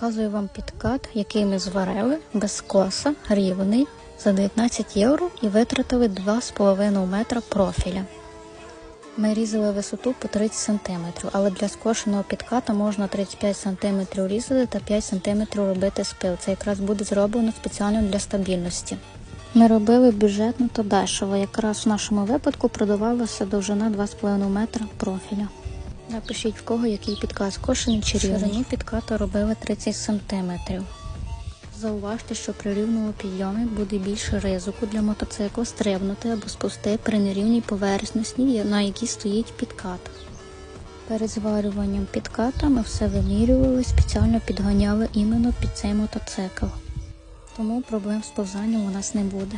Показую вам підкат, який ми зварили без коса, рівний за 19 євро і витратили 2,5 метра профіля. Ми різали висоту по 30 см, але для скошеного підката можна 35 см різати та 5 см робити спил. Це якраз буде зроблено спеціально для стабільності. Ми робили бюджетно та дешево. Якраз в нашому випадку продавалася довжина 2,5 метра профіля. Напишіть в кого який підкат скошений чи рівний. Ширині підката робили 30 см. Зауважте, що при рівному підйомі буде більше ризику для мотоцикла стрибнути або спусти при нерівній поверхності, на якій стоїть підкат. Перед зварюванням підката ми все вимірювали, спеціально підганяли іменно під цей мотоцикл. Тому проблем з повзанням у нас не буде.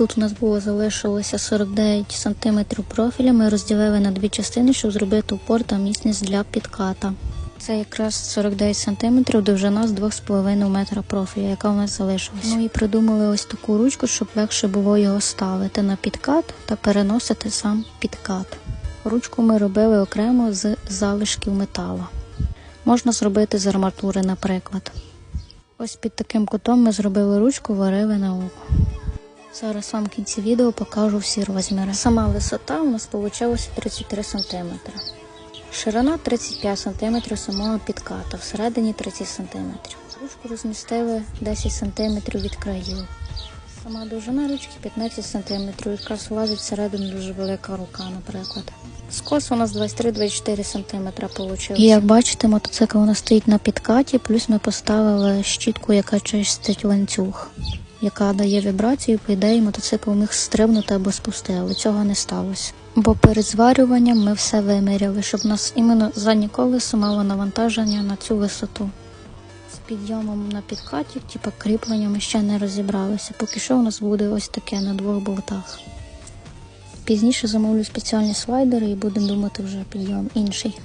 Тут у нас було залишилося 49 см профіля. Ми розділили на дві частини, щоб зробити упор та міцність для підката. Це якраз 49 см довжина з 2,5 метра профіля, яка у нас залишилась. Ну і придумали ось таку ручку, щоб легше було його ставити на підкат та переносити сам підкат. Ручку ми робили окремо з залишків металу. Можна зробити з арматури, наприклад. Ось під таким кутом ми зробили ручку, варили на око. Зараз вам в кінці відео покажу всі розміри. Сама висота у нас вийшла 33 см. Ширина 35 см самого підката, всередині 30 см. Ручку розмістили 10 см від країв. Сама довжина ручки 15 см, якраз влазить всередину дуже велика рука, наприклад. Скос у нас 23-24 см вийшов. І як бачите, мотоцикл у нас стоїть на підкаті, плюс ми поставили щітку, яка чистить ланцюг, яка дає вібрацію, по ідеї мотоцикл міг стрибнути або спусти, але цього не сталося. Бо перед зварюванням ми все виміряли, щоб нас іменно заднє колесо мало навантаження на цю висоту. З підйомом на підкаті, типу кріплення, ще не розібралися. Поки що у нас буде ось таке на двох болтах. Пізніше замовлю спеціальні слайдери і будемо думати вже підйом інший.